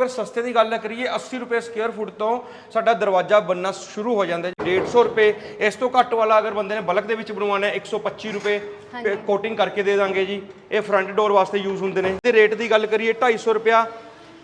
ਅਗਰ ਸਸਤੇ ਦੀ ਗੱਲ ਕਰੀਏ 80 ਰੁਪਏ ਸਕੁਅਰ ਫੁੱਟ ਤੋਂ ਸਾਡਾ ਦਰਵਾਜ਼ਾ ਬੰਨਣਾ ਸ਼ੁਰੂ ਹੋ ਜਾਂਦਾ ਹੈ। 150 ਰੁਪਏ ਇਸ ਤੋਂ ਘੱਟ ਵਾਲਾ ਅਗਰ ਬੰਦੇ ਨੇ ਬਲਕ ਦੇ ਵਿੱਚ ਬਣਵਾਉਣਾ ਹੈ 125 ਰੁਪਏ ਕੋਟਿੰਗ ਕਰਕੇ ਦੇ ਦਾਂਗੇ ਜੀ। ਇਹ ਫਰੰਟ ਡੋਰ ਵਾਸਤੇ ਯੂਜ਼ ਹੁੰਦੇ ਨੇ। ਤੇ ਰੇਟ ਦੀ ਗੱਲ ਕਰੀਏ 250 ਰੁਪਿਆ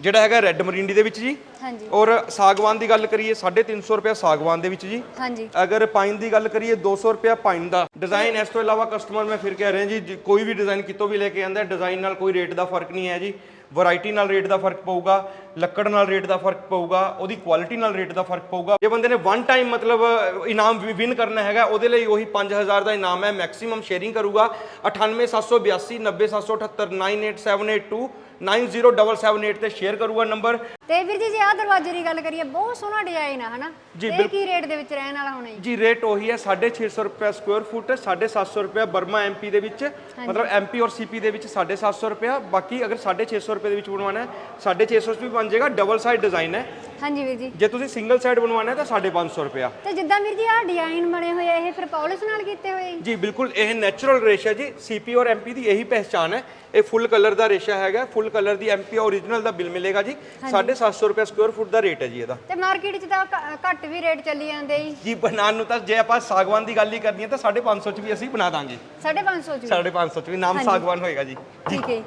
ਜਿਹੜਾ ਹੈਗਾ ਰੈੱਡ ਮਰੀਂਡੀ ਦੇ ਵਿੱਚ ਜੀ। ਹਾਂਜੀ। ਔਰ ਸਾਗਵਾਨ ਦੀ ਗੱਲ ਕਰੀਏ 350 ਰੁਪਏ ਸਾਗਵਾਨ ਦੇ ਵਿੱਚ ਜੀ। ਹਾਂਜੀ। ਅਗਰ ਪਾਈਨ ਦੀ ਗੱਲ ਕਰੀਏ 200 ਰੁਪਏ ਪਾਈਨ ਦਾ। ਡਿਜ਼ਾਈਨ ਇਸ ਤੋਂ ਇਲਾਵਾ ਕਸਟਮਰ ਮੈਂ ਫਿਰ ਕਹਿ ਰਿਹਾ ਜੀ ਜੀ, ਕੋਈ ਵੀ ਡਿਜ਼ਾਈਨ ਕਿਤੋਂ ਵੀ ਲੈ ਕੇ ਆਂਦਾ ਡਿਜ਼ਾਈਨ ਨਾਲ ਕੋਈ ਰੇਟ ਦਾ ਫ਼ਰਕ ਨਹੀਂ ਹੈ ਜੀ। ਵੈਰਾਈਟੀ ਨਾਲ ਰੇਟ ਦਾ ਫ਼ਰਕ ਪਊਗਾ ਲੱਕੜ ਨਾਲ ਰੇਟ ਦਾ ਫ਼ਰਕ ਪਊਗਾ ਉਹਦੀ ਕੁਆਲਿਟੀ ਨਾਲ ਰੇਟ ਦਾ ਫ਼ਰਕ ਪਊਗਾ। ਜੇ ਬੰਦੇ ਨੇ ਵਨ ਟਾਈਮ ਮਤਲਬ ਅ, ਇਨਾਮ ਵਿਨ ਕਰਨਾ ਹੈਗਾ ਉਹਦੇ ਲਈ ਉਹੀ 5000 ਦਾ ਇਨਾਮ ਹੈ ਮੈਕਸਿਮਮ ਸ਼ੇਅਰਿੰਗ ਕਰੂਗਾ। 98782 90778 98782 90778 ਤੇ ਸ਼ੇਅਰ ਕਰੂਗਾ ਨੰਬਰ ਤੇ ਵੀਰ ਜੀ ਜੇ ਆਹ ਦਰਵਾਜ਼ੇ ਦੀ ਗੱਲ ਕਰੀਏ ਬਹੁਤ ਸੋਹਣਾ ਡਿਜ਼ਾਈਨ ਆ ਹਨਾ? ਜੀ, ਇਹ ਕੀ ਰੇਟ ਦੇ ਵਿੱਚ ਰਹਿਣ ਵਾਲਾ ਹੋਣਾ ਜੀ ਜੀ ਰੇਟ ਉਹੀ ਹੈ 650 ਰੁਪਏ ਸਕੁਅਰ ਫੁੱਟ 750 ਰੁਪਏ ਬਰਮਾ ਐਮਪੀ ਦੇ ਵਿੱਚ ਮਤਲਬ ਐਮਪੀ ਔਰ ਸੀਪੀ ਦੇ ਵਿੱਚ 750 ਰੁਪਏ ਬਾਕੀ ਅਗਰ 650 ਰੁਪਏ ਦੇ ਵਿੱਚ ਬਣਵਾਉਣਾ ਹੈ 650 ਵੀ ਬਣ ਜਾਏਗਾ ਡਬਲ ਸਾਈਡ ਡਿਜ਼ਾਈਨ ਹੈ। ਹਾਂਜੀ ਵੀਰ ਜੀ। ਜੇ ਤੁਸੀਂ ਸਿੰਗਲ ਸਾਈਡ ਬਣਵਾਉਣਾ ਹੈ ਤਾਂ 550 ਰੁਪਏ ਤੇ ਜਿੱਦਾਂ ਵੀਰ ਜੀ ਆਹ ਡਿਜ਼ਾਈਨ ਬਣੇ ਹੋਏ ਆ ਇਹ ਫਿਰ ਪੌਲਿਸ਼ ਨਾਲ ਕੀਤੇ ਹੋਏ? ਜੀ ਜੀ ਬਿਲਕੁਲ ਇਹ ਨੈਚੁਰਲ ਰੇਸ਼ਾ ਜੀ ਸੀਪੀ ਔਰ ਐਮਪੀ ਦੀ ਇਹੀ ਪਹਿਚਾਨ ਹੈ। ਇਹ ਫੁੱਲ ਕਲਰ ਦਾ ਰੇਸ਼ਾ ਹੈਗਾ ਫੁੱਲ ਕਲਰ ਦੀ ਐਮਪੀ ਓਰੀਜਨਲ ਦਾ ਬਿੱਲ ਮਿਲੇਗਾ ਜੀ। 750 ਰੁਪਏ ਸਕੁਅਰ ਫੁੱਟ ਦਾ ਰੇਟ ਹੈ ਜੀ ਇਹਦਾ। ਤੇ ਮਾਰਕੀਟ 'ਚ ਤਾਂ ਘ- ਘੱਟ ਵੀ ਰੇਟ ਚੱਲੀ ਜਾਂਦੇ ਜੀ। ਜੀ ਬਣਾਉਣ ਨੂੰ ਤਾਂ ਜੇ ਆਪਾਂ ਸਾਗਵਾਨ ਦੀ ਗੱਲ ਹੀ ਕਰਨੀ ਹੈ ਤਾਂ 550 ਚ ਵੀ ਅਸੀਂ ਬਣਾ ਦਾਂਗੇ। 550 ਚ ਵੀ? 550 ਚ ਵੀ ਨਾਮ ਸਾਗਵਾਨ ਹੋਏਗਾ ਜੀ। ਠੀਕ ਹੈ ਜੀ।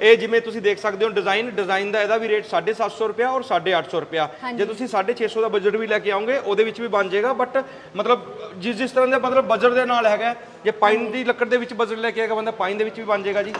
ਇਹ ਜਿਵੇਂ ਤੁਸੀਂ ਦੇਖ ਸਕਦੇ ਹੋ ਡਿਜ਼ਾਈਨ ਡਿਜ਼ਾਈਨ ਦਾ ਇਹਦਾ ਵੀ ਰੇਟ 750 ਰੁਪਿਆ ਔਰ 850 ਰੁਪਿਆ ਜੇ ਤੁਸੀਂ 650 ਦਾ ਬਜਟ ਵੀ ਲੈ ਕੇ ਆਓਗੇ ਉਹਦੇ ਵਿੱਚ ਵੀ ਬਣ ਜਾਏਗਾ ਬਟ ਮਤਲਬ ਜਿਸ ਜਿਸ ਤਰ੍ਹਾਂ ਦਾ ਮਤਲਬ ਬਜਟ ਦੇ ਨਾਲ ਹੈਗਾ ਜੇ ਪਾਈਨ ਦੀ ਲੱਕੜ ਦੇ ਵਿੱਚ ਬਜਟ ਲੈ ਕੇ ਆਏਗਾ ਬੰਦਾ ਪਾਈਨ ਦੇ ਵਿੱਚ ਵੀ ਬਣ ਜਾਏਗਾ ਜੀ।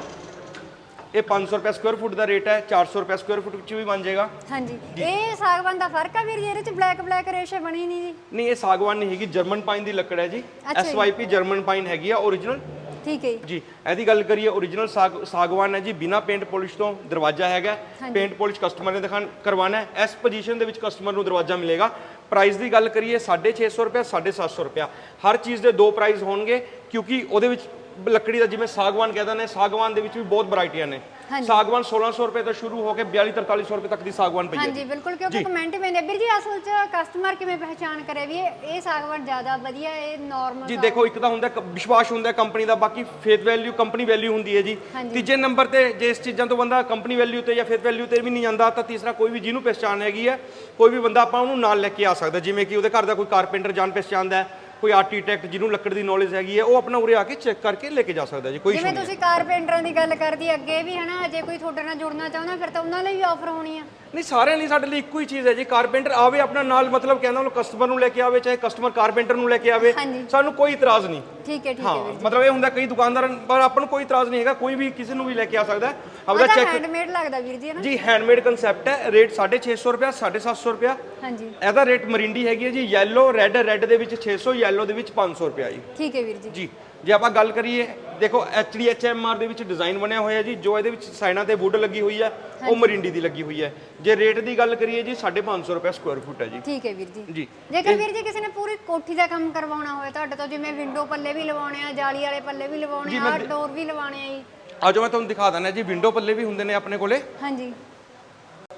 ਇਹ 500 ਰੁਪਏ ਸਕੁਅਰ ਫੁੱਟ ਦਾ ਰੇਟ ਹੈ 400 ਰੁਪਏ ਸਕੁਅਰ ਫੁੱਟ ਵਿੱਚ ਵੀ ਬਣ ਜਾਏਗਾ। ਹਾਂਜੀ। ਇਹ ਸਾਗਵਾਨ ਦਾ ਫ਼ਰਕ ਆ ਵੀਰ ਜੀ ਇਹਦੇ 'ਚ ਬਲੈਕ ਬਲੈਕ ਰੇਸ਼ੇ ਬਣੀ ਨਹੀਂ ਜੀ। ਨਹੀਂ ਇਹ ਸਾਗਵਾਨ ਨਹੀਂ ਹੈਗੀ ਜਰਮਨ ਪਾਈਨ ਦੀ ਲੱਕੜ ਹੈ ਜੀ। SYP ਜਰਮਨ ਪਾਈਨ ਹੈਗੀ ਆ origignal ਠੀਕ ਹੈ ਜੀ। ਇਹਦੀ ਗੱਲ ਕਰੀਏ origignal ਸਾਗ ਸਾਗਵਾਨ ਹੈ ਜੀ ਬਿਨਾ ਪੇਂਟ ਪਾਲਿਸ਼ ਤੋਂ ਦਰਵਾਜ਼ਾ ਹੈਗਾ। ਪੇਂਟ ਪਾਲਿਸ਼ ਕਸਟਮਰ ਨੇ ਦਿਖਾਣ ਕਰਵਾਉਣਾ ਹੈ। ਇਸ ਪੋਜੀਸ਼ਨ ਦੇ ਵਿੱਚ ਕਸਟਮਰ ਨੂੰ ਦਰਵਾਜ਼ਾ ਮਿਲੇਗਾ। ਪ੍ਰਾਈਸ ਦੀ ਗੱਲ ਕਰੀਏ 650 ਰੁਪਏ 750 ਰੁਪਏ। ਹਰ ਚੀਜ਼ ਦੇ ਦੋ ਪ੍ਰਾਈਸ ਹੋਣਗੇ ਕਿਉਂਕਿ ਉਹਦੇ ਵਿੱਚ ਲੱਕੜੀ ਦਾ ਜਿਵੇਂ ਸਾਗਵਾਨ ਕਹਿੰਦੇ ਨੇ ਸਾਗਵਾਨ ਦੇ ਵਿੱਚ ਵੀ ਬਹੁਤ ਵੈਰਾਈਟੀਆਂ ਨੇ। ਸਾਗਵਾਨ 1600 ਰੁਪਏ ਤੋਂ ਸ਼ੁਰੂ ਹੋ ਕੇ 42 4300 ਰੁਪਏ ਤੱਕ ਦੀ ਸਾਗਵਾਨ ਪਈ ਹੈ। ਹਾਂਜੀ ਬਿਲਕੁਲ ਕਿਉਂਕਿ ਕਮੈਂਟ ਪੈਂਦੇ ਵੀਰ ਜੀ ਅਸਲ 'ਚ ਕਸਟਮਰ ਕਿਵੇਂ ਪਹਿਚਾਨ ਕਰੇ ਵੀ ਇਹ ਸਾਗਵਾਨ ਜ਼ਿਆਦਾ ਵਧੀਆ ਇਹ ਨਾਰਮਲ ਜੀ ਦੇਖੋ ਇੱਕ ਤਾਂ ਹੁੰਦਾ ਵਿਸ਼ਵਾਸ ਹੁੰਦਾ ਕੰਪਨੀ ਦਾ ਬਾਕੀ ਫੇਥ ਵੈਲਿਊ ਕੰਪਨੀ ਵੈਲਿਊ ਹੁੰਦੀ ਹੈ ਜੀ। ਤੀਜੇ ਨੰਬਰ ਤੇ ਜੇ ਇਸ ਚੀਜ਼ਾਂ ਤੋਂ ਬੰਦਾ ਕੰਪਨੀ ਵੈਲਿਊ ਤੇ ਜਾਂ ਫੇਥ ਵੈਲਿਊ ਤੇ ਵੀ ਨਹੀਂ ਜਾਂਦਾ ਤਾਂ ਤੀਸਰਾ ਕੋਈ ਵੀ ਜਿਹਨੂੰ ਪਛਾਣ ਹੈਗੀ ਹੈ ਕੋਈ ਵੀ ਬੰਦਾ ਆਪਾਂ ਉਹਨੂੰ ਨਾਲ ਲੈ ਕੇ ਆ ਸਕਦਾ ਜਿਵੇਂ ਕਿ ਉਹਦੇ ਘਰ ਦਾ ਕੋਈ ਕਾਰਪੈਂਟਰ ਜਾਣ ਪਛਾਣਦਾ ਹੈ ਕੋਈ ਆਰਕੀਟੈਕਟ ਜਿਹਨੂੰ ਲੱਕੜ ਦੀ ਨੌਲੇਜ ਹੈਗੀ ਹੈ ਉਹ ਆਪਣਾ ਉਰੇ ਆ ਕੇ ਚੈੱਕ ਕਰਕੇ ਲੈ ਕੇ ਜਾ ਸਕਦਾ ਜੀ ਕੋਈ ਜਿਵੇਂ ਨਹੀਂ ਤੁਸੀਂ ਕਾਰਪੈਂਟਰਾਂ ਦੀ ਗੱਲ ਕਰਦੀ ਅੱਗੇ ਵੀ ਹਨਾ ਜੇ ਕੋਈ ਤੁਹਾਡੇ ਨਾਲ ਜੁੜਨਾ ਚਾਹੁੰਦਾ ਫਿਰ ਤਾਂ ਉਹਨਾਂ ਲਈ ਵੀ ਆਫਰ ਹੋਣੀ ਆ। ਨਹੀਂ ਸਾਰਿਆਂ ਲਈ ਸਾਡੇ ਲਈ ਇੱਕੋ ਹੀ ਚੀਜ਼ ਹੈ ਜੀ ਕਾਰਪੈਂਟਰ ਆਵੇ ਆਪਣਾ ਨਾਲ ਮਤਲਬ ਕਹਿੰਦਾ ਉਹ ਕਸਟਮਰ ਨੂੰ ਲੈ ਕੇ ਆਵੇ ਚਾਹੇ ਕਸਟਮਰ ਕਾਰਪੈਂਟਰ ਨੂੰ ਲੈ ਕੇ ਆਵੇ। ਸਾਨੂੰ ਕੋਈ ਇਤਰਾਜ਼ ਨਹੀਂ। ਠੀਕ ਹੈ ਠੀਕ ਹੈ ਹਾਂ ਮਤਲਬ ਇਹ ਹੁੰਦਾ ਕਈ ਦੁਕਾਨਦਾਰ ਪਰ ਆਪਾਂ ਨੂੰ ਕੋਈ ਇਤਰਾਜ਼ ਨਹੀਂ ਹੈਗਾ ਕੋਈ ਵੀ ਕਿਸੇ ਨੂੰ ਵੀ ਲੈ ਕੇ ਆ ਸਕਦਾ ਹੈ। ਆਪਦਾ ਚੈੱਕ ਹੈਂਡਮੇਡ ਲੱਗਦਾ ਵੀਰ ਜੀ ਹਨਾ ਜੀ ਹੈਂਡਮੇਡ ਕਨਸੈਪਟ ਹੈ ਰੇਟ 650 ਰੁਪਿਆ 750 ਰੁਪਿਆ ਹਾਂਜੀ। ਇਹਦਾ ਰੇਟ ਮਰਿੰਡੀ ਹੈਗੀ ਹੈ ਜੀ yellow ਰੈੱਡ ਰੈੱਡ ਦੇ ਵਿੱਚ 600 yellow ਦੇ ਵਿੱਚ 500 ਰੁਪਿਆ ਜੀ। ਠੀਕ ਹੈ ਵੀਰ ਜੀ। ਜੀ ਜੇ ਆਪਾਂ ਗੱਲ ਕਰੀਏ ਦੇਖੋ HDHMR ਦੇ ਵਿੱਚ ਡਿਜ਼ਾਈਨ ਬਣਿਆ ਹੋਇਆ ਜੀ ਜੋ ਇਹਦੇ ਵਿੱਚ ਸਾਈਨਾਂ ਤੇ ਵੁੱਡ ਲੱਗੀ ਹੋਈ ਹੈ ਉਹ ਮਰਿੰਡੀ ਦੀ ਲੱਗੀ ਹੋਈ ਹੈ ਜੇ ਰੇਟ ਦੀ ਗੱਲ ਕਰੀਏ ਜੀ 550 ਰੁਪਏ ਸਕੁਅਰ ਫੁੱਟ ਹੈ ਜੀ। ਠੀਕ ਹੈ ਵੀਰ ਜੀ। ਜੀ। ਜੇਕਰ ਵੀਰ ਜੀ ਕਿਸੇ ਨੇ ਪੂਰੀ ਕੋਠੀ ਦਾ ਕੰਮ ਕਰਵਾਉਣਾ ਹੋਵੇ ਤੁਹਾਡੇ ਤੋਂ ਜਿਵੇਂ ਵਿੰਡੋ ਪੱਲੇ ਵੀ ਲਵਾਉਣੇ ਆ ਜਾਲੀ ਵਾਲੇ ਪੱਲੇ ਵੀ ਲਵਾਉਣੇ ਆ ਡੋਰ ਵੀ ਲਵਾਉਣੇ ਆ ਜੀ। ਆਜੋ ਮੈਂ ਤੁਹਾਨੂੰ ਦਿਖਾ ਦਿੰਦਾ ਜੀ ਵਿੰਡੋ ਪੱਲੇ ਵੀ ਹੁੰਦੇ ਨੇ ਆਪਣੇ ਕੋਲੇ। ਹਾਂਜੀ।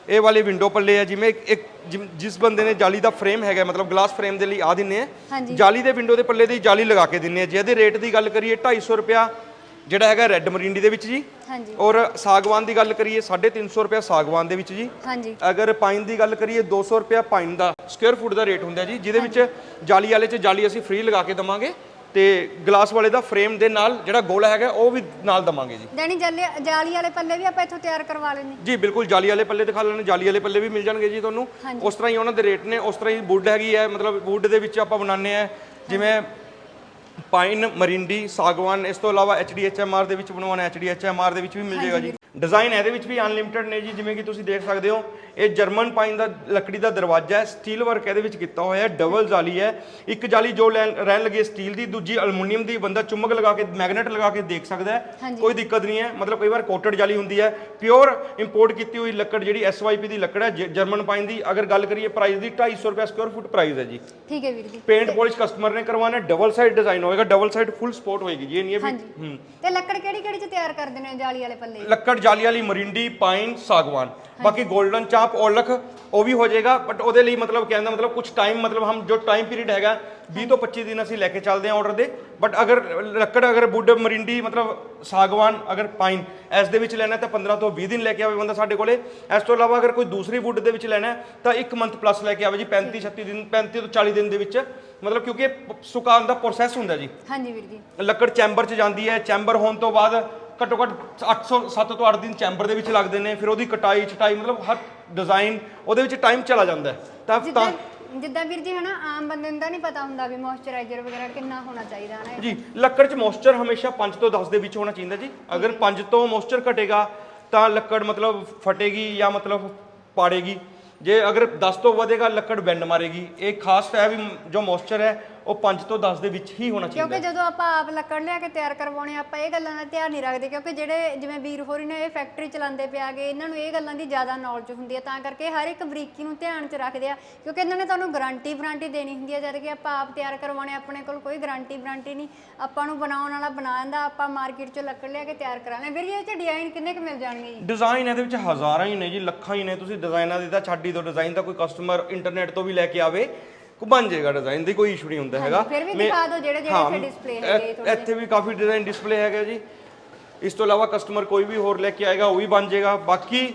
ਇਹ ਵਾਲੇ ਵਿੰਡੋ ਪੱਲੇ ਆ ਜਿਵੇਂ ਇੱਕ- ਜਿਮ- ਜਿਸ ਬੰਦੇ ਨੇ ਜਾਲੀ ਦਾ ਫਰੇਮ ਹੈਗਾ ਮਤਲਬ ਗਲਾਸ ਫਰੇਮ ਦੇ ਲਈ ਆ ਦਿੰਨੇ ਆ। ਹਾਂਜੀ। ਜਾਲੀ ਦੇ ਵਿੰਡੋ ਦੇ ਪੱਲੇ ਦੀ ਜਾਲੀ ਲਗਾ ਕੇ ਦਿੰਨੇ ਆ। ਜੇ ਇਹਦੇ ਰੇਟ ਦੀ ਗੱਲ ਕਰੀਏ 250 ਰੁਪਿਆ ਜਿਹੜਾ ਹੈਗਾ ਰੈੱਡ ਮਰਿੰਡੀ ਦੇ ਵਿੱਚ ਜੀ। ਹਾਂਜੀ। ਔਰ ਸਾਗਵਾਨ ਦੀ ਗੱਲ ਕਰੀਏ 350 ਰੁਪਿਆ ਸਾਗਵਾਨ ਦੇ ਵਿੱਚ ਜੀ। ਹਾਂਜੀ। ਅਗਰ ਪਾਈਨ ਦੀ ਗੱਲ ਕਰੀਏ 200 ਰੁਪਿਆ ਪਾਈਨ ਦਾ ਸਕੁਅਰ ਫੁੱਟ ਦਾ ਰੇਟ ਹੁੰਦਾ ਜੀ ਜਿਹਦੇ ਵਿੱਚ ਜਾਲੀ ਵਾਲੇ 'ਚ ਜਾਲੀ ਅਸੀਂ ਫ੍ਰੀ ਲਗਾ ਕੇ ਦਵਾਂਗੇ। ਤੇ ਗਲਾਸ ਵਾਲੇ ਦਾ ਫਰੇਮ ਦੇ ਨਾਲ ਜਿਹੜਾ ਗੋਲਾ ਹੈਗਾ ਉਹ ਵੀ ਨਾਲ ਦਵਾਂਗੇ ਜੀ। ਜਾਨੀ ਜਾਲੀ ਜਾਲੀ ਵਾਲੇ ਪੱਲੇ ਵੀ ਆਪਾਂ ਇੱਥੋਂ ਤਿਆਰ ਕਰਵਾ ਲੈਣੇ ਜੀ ਬਿਲਕੁਲ ਜਾਲੀ ਵਾਲੇ ਪੱਲੇ ਦਿਖਾ ਲੈਣੇ ਜਾਲੀ ਵਾਲੇ ਪੱਲੇ ਵੀ ਮਿਲ ਜਾਣਗੇ ਜੀ ਤੁਹਾਨੂੰ। ਉਸ ਤਰ੍ਹਾਂ ਹੀ ਉਹਨਾਂ ਦੇ ਰੇਟ ਨੇ ਉਸ ਤਰ੍ਹਾਂ ਹੀ ਵੁੱਡ ਹੈਗੀ ਹੈ ਮਤਲਬ ਵੁੱਡ ਦੇ ਵਿੱਚ ਆਪਾਂ ਬਣਾਉਂਦੇ ਆ ਜਿਵੇਂ ਪਾਈਨ ਮਰਿੰਡੀ ਸਾਗਵਾਨ ਇਸ ਤੋਂ ਇਲਾਵਾ HDHMR ਦੇ ਵਿੱਚ ਬਣਵਾਉਣਾ HDHMR ਦੇ ਵਿੱਚ ਵੀ ਮਿਲ ਜਾਏਗਾ ਜੀ। ਡਿਜ਼ਾਈਨ ਇਹਦੇ ਵਿੱਚ ਵੀ ਅਨਲਿਮਿਟਿਡ ਨੇ ਜੀ ਜਿਵੇਂ ਕਿ ਤੁਸੀਂ ਦੇਖ ਸਕਦੇ ਹੋ। ਇਹ ਜਰਮਨ ਪਾਈਨ ਦਾ ਲੱਕੜੀ ਦਾ ਦਰਵਾਜ਼ਾ ਹੈ ਸਟੀਲ ਵਰਕ ਇਹਦੇ ਵਿੱਚ ਕੀਤਾ ਹੋਇਆ ਹੈ ਡਬਲ ਜਾਲੀ ਹੈ। ਇੱਕ ਜਾਲੀ ਜੋ ਰਹਿਣ ਲੱਗੀ ਸਟੀਲ ਦੀ ਦੂਜੀ ਐਲੂਮੀਨੀਅਮ ਦੀ ਬੰਦਾ ਚੁੰਮਕ ਲਗਾ ਕੇ ਮੈਗਨੇਟ ਲਗਾ ਕੇ ਦੇਖ ਸਕਦਾ ਹੈ। ਕੋਈ ਦਿੱਕਤ ਨਹੀਂ ਹੈ ਮਤਲਬ ਕਈ ਵਾਰ ਕੋਟਡ ਜਾਲੀ ਹੁੰਦੀ ਹੈ। ਪਿਓਰ ਇੰਪੋਰਟ ਕੀਤੀ ਹੋਈ ਲੱਕੜ ਜਿਹੜੀ SYP ਦੀ ਲੱਕੜ ਹੈ ਜਰਮਨ ਪਾਈਨ ਦੀ ਅਗਰ ਗੱਲ ਕਰੀਏ ਪ੍ਰਾਈਸ ਦੀ 250 ਰੁਪਏ ਸਕੁਅਰ ਫੁੱਟ ਪ੍ਰਾਈਸ ਹੈ ਜੀ। ਠੀਕ ਹੈ ਵੀਰ ਜੀ। ਪੇਂਟ ਪਾਲਿਸ਼ ਕਸਟਮਰ ਨੇ ਕਰਵਾਉਣਾ ਡਬਲ ਸਾਈਡ ਡਿਜ਼ਾਈਨ ਹੋਏਗਾ ਡਬਲ ਸਾਈਡ ਫੁੱਲ ਸਪੋਰਟ ਹੋਏਗੀ ਜੀ ਇਹ ਨਹੀਂ ਹੈ ਵੀ ਹਾਂਜੀ। ਤੇ ਲੱਕੜ ਕਿਹੜੀ ਕਿਹੜੀ ਚ ਤਿਆਰ ਕਰਦੇ ਨੇ ਜਾਲੀ ਵਾਲੇ ਪੱਲੇ? ਲੱਕੜ ਜਾਲੀ ਵਾਲੀ ਮਰਿੰਡੀ ਪਾਈਨ ਸਾਗਵਾਨ। ਬਾਕੀ 골ਡਨ ਚਾਪ ਔਲਖ ਉਹ ਵੀ ਹੋ ਜਾਏਗਾ ਬਟ ਉਹਦੇ ਲਈ ਮਤਲਬ ਕਹਿੰਦਾ ਮਤਲਬ ਕੁਝ ਟਾਈਮ ਮਤਲਬ ਹਮ ਜੋ ਟਾਈਮ ਪੀਰੀਅਡ ਹੈਗਾ 20 ਤੋਂ 25 ਦਿਨ ਅਸੀਂ ਲੈ ਕੇ ਚੱਲਦੇ ਹਾਂ ਆਰਡਰ ਦੇ। ਬਟ ਅਗਰ ਲੱਕੜ ਅਗਰ ਵੁੱਡ ਮਰਿੰਡੀ ਮਤਲਬ ਸਾਗਵਾਨ ਅਗਰ ਪਾਈਨ ਇਸ ਦੇ ਵਿੱਚ ਲੈਣਾ ਤਾਂ 15 ਤੋਂ 20 ਦਿਨ ਲੈ ਕੇ ਆਵੇ ਬੰਦਾ ਸਾਡੇ ਕੋਲੇ। ਇਸ ਤੋਂ ਇਲਾਵਾ ਅਗਰ ਕੋਈ ਦੂਸਰੀ ਵੁੱਡ ਦੇ ਵਿੱਚ ਲੈਣਾ ਤਾਂ 1 ਮੰਥ ਪਲੱਸ ਲੈ ਕੇ ਆਵੇ ਜੀ 35 36 ਦਿਨ 35 ਤੋਂ 40 ਦਿਨ ਦੇ ਵਿੱਚ। ਮਤਲਬ ਕਿਉਂਕਿ ਸੁਕਾਉਣ ਦਾ ਪ੍ਰੋਸੈਸ ਹੁੰਦਾ ਜੀ। ਹਾਂਜੀ ਵੀਰ ਜੀ। ਲੱਕੜ ਚੈਂਬਰ 'ਚ ਜਾਂਦੀ ਹੈ ਚੈਂਬਰ ਹੋਣ ਤੋਂ ਬਾਅਦ ਘੱਟੋ ਘੱਟ 800 7 ਤੋਂ 8 ਦਿਨ ਚੈਂਬਰ ਦੇ ਵਿੱਚ ਲੱਗਦੇ ਨੇ ਫਿਰ ਉਹਦੀ ਕਟਾਈ ਛਟਾਈ ਮਤਲਬ ਹਰ ਡਿਜ਼ਾਈਨ ਉਹਦੇ ਵਿੱਚ ਟਾਈਮ ਚਲਾ ਜਾਂਦਾ ਹੈ। ਤਾਂ ਤਾਂ ਜਿੱਦਾਂ ਜਿੱਦਾਂ ਵੀਰ ਜੀ ਹਨਾ ਆਮ ਬੰਦੇ ਨੂੰ ਤਾਂ ਨਹੀਂ ਪਤਾ ਹੁੰਦਾ ਵੀ ਮੋਇਸਚਰਾਈਜ਼ਰ ਵਗੈਰਾ ਕਿੰਨਾ ਹੋਣਾ ਚਾਹੀਦਾ ਹਨਾ ਜੀ ਲੱਕੜ 'ਚ ਮੋਇਸਚਰ ਹਮੇਸ਼ਾ 5 ਤੋਂ 10 ਦੇ ਵਿੱਚ ਹੋਣਾ ਚਾਹੀਦਾ ਜੀ। ਅਗਰ 5 ਤੋਂ ਮੋਇਸਚਰ ਘਟੇਗਾ ਤਾਂ ਲੱਕੜ ਮਤਲਬ ਫਟੇਗੀ ਜਾਂ ਮਤਲਬ ਪਾੜੇਗੀ। ਜੇ ਅਗਰ 10 ਤੋਂ ਵਧੇਗਾ ਲੱਕੜ ਬੈਂਡ ਮਾਰੇਗੀ। ਇਹ ਖਾਸ ਹੈ ਵੀ ਜੋ ਮੋਇਸਚਰ ਹੈ ਉਹ 5 ਤੋਂ 10 ਦੇ ਵਿੱਚ ਹੀ ਹੋਣਾ ਚਾਹੀਦਾ। ਕਿਉਂਕਿ ਜਦੋਂ ਆਪਾਂ ਆਪ ਲੱਕੜ ਲਿਆ ਕੇ ਤਿਆਰ ਕਰਵਾਉਣੇ ਆਪਾਂ ਇਹ ਗੱਲਾਂ ਦਾ ਧਿਆਨ ਨਹੀਂ ਰੱਖਦੇ ਕਿਉਂਕਿ ਜਿਹੜੇ ਜਿਵੇਂ ਵੀਰ ਹੋਰੀ ਨੇ ਇਹ ਫੈਕਟਰੀ ਚਲਾਉਂਦੇ ਪਿਆ ਗਏ ਇਹਨਾਂ ਨੂੰ ਇਹ ਗੱਲਾਂ ਦੀ ਜ਼ਿਆਦਾ ਨੌਲੇਜ ਹੁੰਦੀ ਹੈ ਤਾਂ ਕਰਕੇ ਹਰ ਇੱਕ ਬਰੀਕੀ ਨੂੰ ਧਿਆਨ 'ਚ ਰੱਖਦੇ ਆ ਕਿਉਂਕਿ ਇਹਨਾਂ ਨੇ ਤੁਹਾਨੂੰ ਗਾਰੰਟੀ ਵਾਰੰਟੀ ਦੇਣੀ ਹੁੰਦੀ ਹੈ ਜਦ ਕਿ ਆਪਾਂ ਆਪ ਤਿਆਰ ਕਰਵਾਉਣੇ ਆਪਣੇ ਕੋਲ ਕੋਈ ਗਾਰੰਟੀ ਵਾਰੰਟੀ ਨਹੀਂ ਆਪਾਂ ਨੂੰ ਬਣਾਉਣ ਵਾਲਾ ਬਣਾ ਦਿੰਦਾ ਆਪਾਂ ਮਾਰਕੀਟ 'ਚੋਂ ਲੱਕੜ ਲਿਆ ਕੇ ਤਿਆਰ ਕਰਾ ਲੈਂਦੇ ਵੀਰ ਇਹ 'ਚ ਡਿਜ਼ਾਈਨ ਕਿੰਨੇ ਕੁ ਮਿਲ ਜਾਣਗੇ ਜੀ? ਡਿਜ਼ਾਈਨ ਇਹਦੇ ਵਿੱਚ ਹਜ਼ਾਰਾਂ ਹੀ ਨੇ ਜੀ ਲੱਖਾਂ ਹੀ ਨੇ ਤੁਸੀਂ ਡਿਜ਼ਾਈਨਾਂ ਦੀ ਤਾਂ ਛੱਡ ਹੀ ਦਿਓ ਡਿਜ਼ਾਈਨ ਤਾਂ ਕੋਈ ਕਸਟਮਰ ਇੰਟਰਨੈਟ ਤੋਂ ਵੀ ਲੈ ਕੇ ਆਵੇ ਕੋ ਬਣ ਜਾਏਗਾ ਡਿਜ਼ਾਈਨ ਦੀ ਕੋਈ ਇਸ਼ੂ ਨਹੀਂ ਹੁੰਦਾ ਹੈਗਾ। ਫਿਰ ਵੀ ਮੈਂ- ਦਿਖਾ ਦਿਓ ਜਿਹੜੇ ਜਿਹੜੇ ਹਾਂ, ਇੱਥੇ ਡਿਸਪਲੇ ਹੈਗੇ ਥੋੜ੍ਹੇ ਇੱਥੇ ਵੀ ਕਾਫੀ ਡਿਜ਼ਾਈਨ ਡਿਸਪਲੇ ਹੈਗਾ ਜੀ। ਇਸ ਤੋਂ ਇਲਾਵਾ ਕਸਟਮਰ ਕੋਈ ਵੀ ਹੋਰ ਲੈ ਕੇ ਆਏਗਾ ਉਹ ਵੀ ਬਣ ਜਾਏਗਾ। ਬਾਕੀ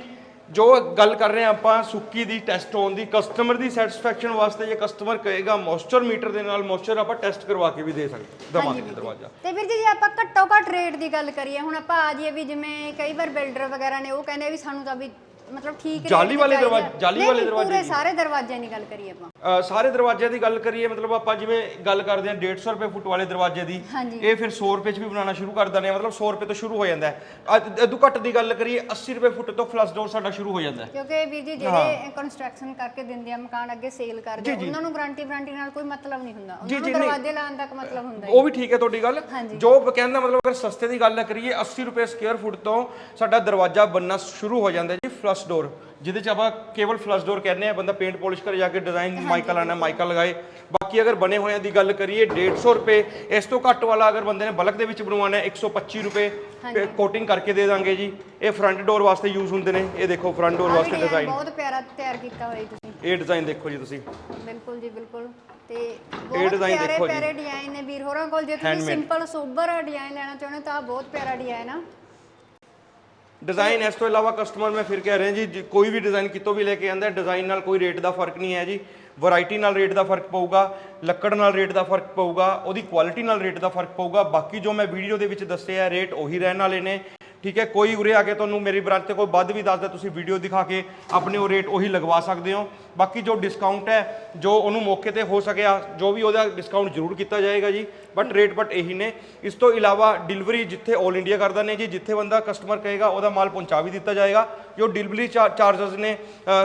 ਜੋ ਗੱਲ ਕਰ ਰਹੇ ਹਾਂ ਆਪਾਂ ਸੁੱਕੀ ਦੀ ਟੈਸਟ ਹੋਣ ਦੀ ਕਸਟਮਰ ਦੀ ਸੈਟੀਸਫੈਕਸ਼ਨ ਵਾਸਤੇ ਜੇ ਕਸਟਮਰ ਕਹੇਗਾ ਮੋਇਸਚਰ ਮੀਟਰ ਦੇ ਨਾਲ ਮੋਇਸਚਰ ਆਪਾਂ ਟੈਸਟ ਕਰਵਾ ਕੇ ਵੀ ਦੇ ਸਕਦੇ ਦਵਾਂਗੇ ਦਰਵਾਜ਼ਾ। ਤੇ ਵੀਰ ਜੀ ਜੇ ਆਪਾਂ ਘੱਟੋ ਘੱਟ ਰੇਟ ਦੀ ਗੱਲ ਕਰੀਏ ਹੁਣ ਆਪਾਂ ਆ ਜਾਈਏ ਵੀ ਜਿਵੇਂ ਕਈ ਵਾਰ ਬਿਲਡਰ ਵਗੈਰਾ ਨੇ ਉਹ ਕਹਿੰਦੇ ਆ ਵੀ ਸਾਨੂੰ ਤਾਂ ਵੀ ਮਤਲਬ ਠੀਕ rate ਜਾਲੀ ਵਾਲੇ। ਦਰਵਾਜ਼ੇ- ਜਾਲੀ ਵਾਲੇ ਦਰਵਾਜ਼ੇ ਪੂਰੇ। ਸਾਰੇ ਦਰਵਾਜ਼ਿਆਂ ਦੀ ਗੱਲ ਕਰੀਏ ਆਪਾਂ। ਸਾਰੇ ਦਰਵਾਜ਼ਿਆਂ ਦੀ ਗੱਲ ਕਰੀਏ ਮਤਲਬ ਆਪਾਂ ਜਿਵੇਂ ਗੱਲ ਕਰਦੇ ਹਾਂ 150 ਰੁਪਏ ਫੁੱਟ ਵਾਲੇ ਦਰਵਾਜ਼ੇ ਦੀ। ਇਹ ਫਿਰ 100 ਰੁਪਏ ਚ ਵੀ ਬਣਾਉਣਾ ਸ਼ੁਰੂ ਕਰ ਦਿੰਦੇ ਆ ਮਤਲਬ 100 ਰੁਪਏ ਤੋਂ ਸ਼ੁਰੂ ਹੋ ਜਾਂਦਾ ਹੈ। ਅਦੋਂ ਘੱਟ ਦੀ ਗੱਲ ਕਰੀਏ 80 ਰੁਪਏ ਫੁੱਟ ਤੋਂ ਫਲਸ ਡੋਰ ਸਾਡਾ ਸ਼ੁਰੂ ਹੋ ਜਾਂਦਾ ਹੈ। ਕਿਉਂਕਿ ਵੀਰ ਜੀ ਜਿਹੜੇ ਕੰਸਟਰਕਸ਼ਨ ਕਰਕੇ ਦਿੰਦੇ ਆ ਮਕਾਨ ਅੱਗੇ ਸੇਲ ਕਰਦੇ ਆ ਉਹਨਾਂ ਨੂੰ ਗਾਰੰਟੀ ਵਾਰੰਟੀ ਨਾਲ ਕੋਈ ਮਤਲਬ ਨਹੀਂ ਹੁੰਦਾ। ਉਹਨਾਂ ਨੂੰ ਦਰਵਾਜ਼ੇ ਲਾਉਣ ਤੱਕ ਮਤਲਬ ਹੁੰਦਾ ਹੈ ਉਹ ਵੀ ਠੀਕ ਹੈ ਤੁਹਾਡੀ ਗੱਲ। ਜੋ ਕਹਿਣ ਦਾ ਮਤਲਬ ਅਗਰ ਸਸਤੇ ਦੀ ਗੱਲ ਕਰੀਏ 80 ਰੁਪਏ ਸਕੁਅਰ ਫੁੱਟ ਤੋਂ ਸਾਡਾ ਦਰਵਾਜ਼ਾ ਬੰਨਣਾ ਸ਼ੁਰੂ ਹੋ ਜਾਂਦਾ ਜੀ ਫਲਸ਼ ਡੋਰ ਜਿਹਦੇ ਚ ਆਪਾਂ ਕੇਵਲ ਫਲਸ਼ ਡੋਰ ਕਹਿੰਦੇ ਆ ਬੰਦਾ ਪੇਂਟ ਪਾਲਿਸ਼ ਕਰ ਜਾ ਕੇ ਡਿਜ਼ਾਈਨ ਮਾਈਕਾ ਲਾਣਾ ਮਾਈਕਾ ਲਗਾਏ। ਬਾਕੀ ਅਗਰ ਬਣੇ ਹੋਇਆਂ ਦੀ ਗੱਲ ਕਰੀਏ 150 ਰੁਪਏ ਇਸ ਤੋਂ ਘੱਟ ਵਾਲਾ ਅਗਰ ਬੰਦੇ ਨੇ ਬਲਕ ਦੇ ਵਿੱਚ ਬਣਵਾਉਣਾ ਹੈ 125 ਰੁਪਏ ਕੋਟਿੰਗ ਕਰਕੇ ਦੇ ਦਾਂਗੇ ਜੀ। ਇਹ ਫਰੰਟ ਡੋਰ ਵਾਸਤੇ ਯੂਜ਼ ਹੁੰਦੇ ਨੇ। ਇਹ ਦੇਖੋ ਫਰੰਟ ਡੋਰ ਵਾਸਤੇ ਡਿਜ਼ਾਈਨ ਬਹੁਤ ਪਿਆਰਾ ਤਿਆਰ ਕੀਤਾ ਹੋਇਆ ਤੁਸੀਂ। ਇਹ ਡਿਜ਼ਾਈਨ ਦੇਖੋ ਜੀ ਤੁਸੀਂ। ਬਿਲਕੁਲ ਜੀ ਬਿਲਕੁਲ। ਤੇ ਬਹੁਤ ਪਿਆਰੇ। ਪਿਆਰੇ ਡਿਜ਼ਾਈਨ ਨੇ ਵੀਰ ਹੋਰਾਂ ਕੋਲ। ਜੇ ਤੁਸੀਂ ਸਿੰਪਲ ਸੋਬਰ ਡਿਜ਼ਾਈਨ ਲੈਣਾ ਚਾਹੁੰਦੇ ਤਾਂ ਬਹੁਤ ਪਿਆਰਾ ਡਿਜ਼ਾਈਨ ਆ। ਡਿਜ਼ਾਈਨ ਇਸ ਤੋਂ ਇਲਾਵਾ ਕਸਟਮਰ ਮੈਂ ਫਿਰ ਕਹਿ ਰਿਹਾ ਜੀ, ਜੇ ਕੋਈ ਵੀ ਡਿਜ਼ਾਈਨ ਕਿਤੋਂ ਵੀ ਲੈ ਕੇ ਆਂਦਾ ਡਿਜ਼ਾਈਨ ਨਾਲ ਕੋਈ ਰੇਟ ਦਾ ਫ਼ਰਕ ਨਹੀਂ ਹੈ ਜੀ। ਵੈਰਾਈਟੀ ਨਾਲ ਰੇਟ ਦਾ ਫ਼ਰਕ ਪਊਗਾ, ਲੱਕੜ ਨਾਲ ਰੇਟ ਦਾ ਫ਼ਰਕ ਪਊਗਾ, ਉਹਦੀ ਕੁਆਲਿਟੀ ਨਾਲ ਰੇਟ ਦਾ ਫ਼ਰਕ ਪਊਗਾ। ਬਾਕੀ ਜੋ ਮੈਂ ਵੀਡੀਓ ਦੇ ਵਿੱਚ ਦੱਸਿਆ ਰੇਟ ਉਹੀ ਰਹਿਣ ਵਾਲੇ ਨੇ। ਠੀਕ ਹੈ, ਕੋਈ ਉਰੇ ਆ ਕੇ ਤੁਹਾਨੂੰ ਮੇਰੀ ਬ੍ਰਾਂਚ ਤੇ ਕੋਈ ਵੱਧ ਵੀ ਦੱਸਦਾ, ਤੁਸੀਂ ਵੀਡੀਓ ਦਿਖਾ ਕੇ ਆਪਣੇ ਉਹ ਰੇਟ ਉਹੀ ਲਗਵਾ ਸਕਦੇ ਹੋ। ਬਾਕੀ ਜੋ ਡਿਸਕਾਊਂਟ ਹੈ, ਜੋ ਉਹਨੂੰ ਮੌਕੇ ਤੇ ਹੋ ਸਕਿਆ, ਜੋ ਵੀ ਉਹਦਾ ਡਿਸਕਾਊਂਟ ਜ਼ਰੂਰ ਕੀਤਾ ਜਾਏਗਾ ਜੀ ਬਟ ਰੇਟ ਬਟ ਇਹੀ ਨੇ। ਇਸ ਤੋਂ ਇਲਾਵਾ ਡਿਲੀਵਰੀ ਜਿੱਥੇ 올 ਇੰਡੀਆ ਕਰਦਾ ਨੇ ਜੀ, ਜਿੱਥੇ ਬੰਦਾ ਕਸਟਮਰ ਕਹੇਗਾ, ਉਹਦਾ ਮਾਲ ਪਹੁੰਚਾ ਵੀ ਦਿੱਤਾ ਜਾਏਗਾ। जो डिलीवरी चार्जेस ने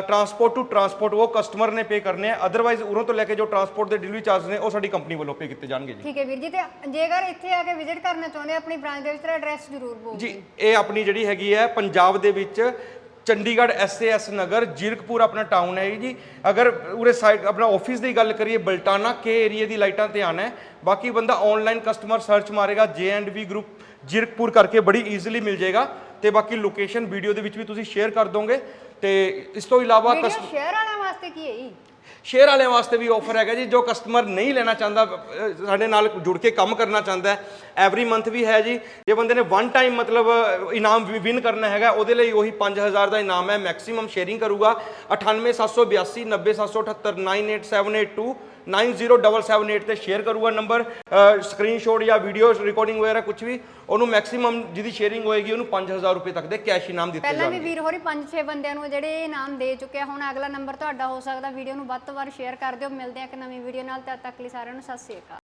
ਟਰਾਂਸਪੋਰਟ ਟੂ ਟਰਾਂਸਪੋਰਟ ਉਹ ਕਸਟਮਰ ਨੇ ਪੇ ਕਰਨੇ ਆ। ਅਦਰਵਾਈਜ਼ ਉਰੋਂ ਤੋਂ ਲੈ ਕੇ ਜੋ ਟਰਾਂਸਪੋਰਟ ਦੇ ਡਿਲੀਵਰੀ ਚਾਰਜ ਨੇ ਉਹ ਸਾਡੀ ਕੰਪਨੀ ਵੱਲੋਂ ਪੇ ਕੀਤੇ ਜਾਣਗੇ ਜੀ। ਠੀਕ ਹੈ ਵੀਰ ਜੀ ਤੇ ਜੇਕਰ ਇੱਥੇ ਆ ਕੇ ਵਿਜ਼ਿਟ ਕਰਨਾ ਚਾਹੁੰਦੇ ਆ ਆਪਣੀ ਬ੍ਰਾਂਚ ਦੇ ਵਿੱਚ ਤਾਂ ਐਡਰੈਸ ਜ਼ਰੂਰ ਬੋਲੋ ਜੀ ਇਹ ਆਪਣੀ ਜਿਹੜੀ ਹੈਗੀ ਹੈ ਪੰਜਾਬ ਦੇ ਵਿੱਚ ਚੰਡੀਗੜ੍ਹ ਐਸਏਐਸ ਨਗਰ ਜੀਰਕਪੁਰ ਆਪਣਾ ਟਾਊਨ ਹੈ ਜੀ। ਅਗਰ ਉਰੇ ਸਾਈਡ ਆਪਣਾ ਆਫਿਸ ਦੀ ਗੱਲ ਕਰੀਏ ਬਲਟਾਨਾ ਕੇ ਏਰੀਆ ਦੀ ਲਾਈਟਾਂ ਤੇ ਆਣਾ ਹੈ। ਬਾਕੀ ਬੰਦਾ ਆਨਲਾਈਨ ਕਸਟਮਰ ਸਰਚ ਮਾਰੇਗਾ ਜੇ ਐਂਡ ਵੀ ਗਰੁੱਪ ਜੀਰਕਪੁਰ ਕਰਕੇ ਬੜੀ ਈਜ਼ੀਲੀ ਮਿਲ ਜਾਏਗਾ। ਤੇ ਬਾਕੀ ਲੋਕੇਸ਼ਨ ਵੀਡੀਓ ਦੇ ਵਿੱਚ ਵੀ ਤੁਸੀਂ ਸ਼ੇਅਰ ਕਰ ਦੋਗੇ ਤੇ ਇਸ ਤੋਂ ਇਲਾਵਾ ਵੀਡੀਓ ਸ਼ੇਅਰ ਵਾਲਿਆਂ ਵਾਸਤੇ ਕੀ ਹੈ ਜੀ? ਸ਼ੇਅਰ ਵਾਲਿਆਂ ਵਾਸਤੇ ਵੀ ਆਫਰ ਹੈਗਾ ਜੀ ਜੋ ਕਸਟਮਰ ਨਹੀਂ ਲੈਣਾ ਚਾਹੁੰਦਾ ਅਹ ਸਾਡੇ ਨਾਲ ਜੁੜ ਕੇ ਕੰਮ ਕਰਨਾ ਚਾਹੁੰਦਾ ਐਵਰੀ ਮੰਥ ਵੀ ਹੈ ਜੀ। ਜੇ ਬੰਦੇ ਨੇ ਵਨ ਟਾਈਮ ਮਤਲਬ ਅਹ, ਇਨਾਮ ਵਿਨ ਕਰਨਾ ਹੈਗਾ ਉਹਦੇ ਲਈ ਉਹੀ 5000 ਦਾ ਇਨਾਮ ਹੈ ਮੈਕਸਿਮਮ ਸ਼ੇਅਰਿੰਗ ਕਰੂਗਾ। 98782 90778 98782 90778 ਤੇ ਸ਼ੇਅਰ ਕਰੂਗਾ ਨੰਬਰ ਸਕਰੀਨਸ਼ਾਟ ਜਾਂ ਵੀਡੀਓ ਰਿਕਾਰਡਿੰਗ ਵਗੈਰਾ ਕੁਝ ਵੀ ਉਹਨੂੰ ਮੈਕਸਿਮਮ ਜਿਹਦੀ ਸ਼ੇਅਰਿੰਗ ਹੋਏਗੀ ਉਹਨੂੰ 5000 ਰੁਪਏ ਤੱਕ ਦੇ ਕੈਸ਼ ਇਨਾਮ ਦਿੱਤੇ ਪਹਿਲਾਂ ਵੀ ਜਾਣਗੇ ਵੀਰ ਹੋਰੀ 5-6 ਬੰਦਿਆਂ ਨੂੰ ਜਿਹੜੇ ਇਹ ਇਨਾਮ ਦੇ ਚੁੱਕਿਆ ਹੁਣ ਅਗਲਾ ਨੰਬਰ ਤੁਹਾਡਾ ਹੋ ਸਕਦਾ ਵੀਡੀਓ ਨੂੰ ਵੱਧ ਤੋਂ ਵੱਧ ਸ਼ੇਅਰ ਕਰ ਦਿਓ। ਮਿਲਦੇ ਆ ਇੱਕ ਨਵੀਂ ਵੀਡੀਓ ਨਾਲ ਤਦ ਤੱਕ ਲਈ ਸਾਰਿਆਂ ਨੂੰ ਸਤਿ ਸ਼੍ਰੀ ਅਕਾਲ।